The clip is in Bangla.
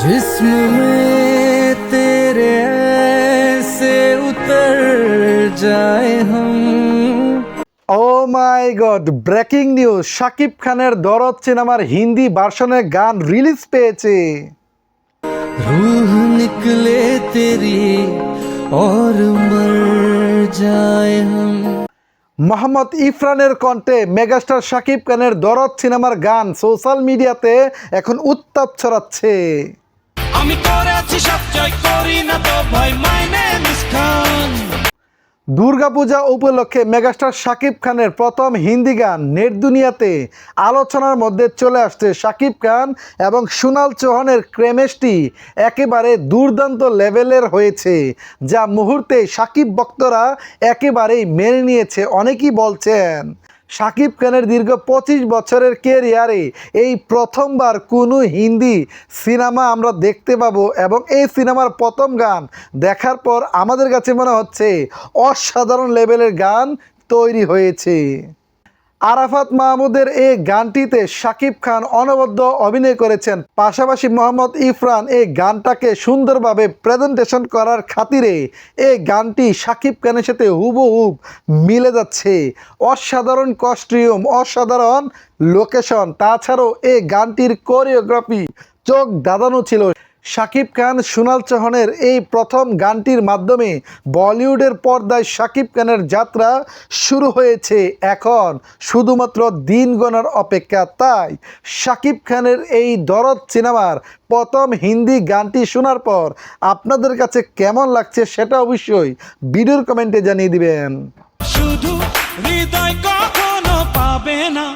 जिस्म में तेरे ऐसे उतर जाए हम oh my God breaking news Shakib খানের দরদ সিনেমার হিন্দি ভার্সনের গান রিলিজ পেয়েছে रूह निकले तेरी और मर जाए हम মোহাম্মদ ইফরানের কণ্ঠে মেগাস্টার শাকিব খানের দরদ সিনেমার গান সোশ্যাল মিডিয়াতে এখন উত্তাপ ছড়াচ্ছে দুর্গাপূজা উপলক্ষে মেগাস্টার শাকিব খানের প্রথম হিন্দি গান নেট দুনিয়াতে আলোচনার মধ্যে চলে আসছে শাকিব খান এবং সোনাল চৌহানের ক্রেমেশটি একেবারে দুর্দান্ত লেভেলের হয়েছে, যা মুহূর্তে শাকিব ভক্তরা একেবারেই মেনে নিয়েছে, অনেকেই বলছেন। শাকিব খানের দীর্ঘ পঁচিশ বছরের কেরিয়ারে এই প্রথমবার কোনো হিন্দি সিনেমা আমরা দেখতে পাবো এবং এই সিনেমার প্রথম গান দেখার পর আমাদের কাছে মনে হচ্ছে অসাধারণ লেভেলের গান তৈরি হয়েছে। আরাফাত মাহমুদের এই গানটিতে শাকিব খান অনবদ্য অভিনয় করেছেন। পাশাপাশি মোহাম্মদ ইফরান এই গানটাকে সুন্দরভাবে প্রেজেন্টেশন করার খাতিরে এই গানটি শাকিব খানের সাথে হুবহুব মিলে যাচ্ছে। অসাধারণ কস্টিউম অসাধারণ লোকেশন তাছাড়াও এই গানটির কোরিওগ্রাফি চোখ দাদানো ছিল। শাকিব খান, সোনাল চৌহানের এই প্রথম গানটির মাধ্যমে বলিউডের পর্দায় শাকিব খানের যাত্রা শুরু হয়েছে এখন। শুধুমাত্র দিন গণার অপেক্ষা তাই শাকিব খানের এই দরদ সিনেমার প্রথম হিন্দি গানটি শোনার পর আপনাদের কাছে কেমন লাগছে সেটা অবশ্যই ভিডিওর কমেন্টে জানিয়ে দিবেন। শুধু হৃদয় কখনো পাবে না।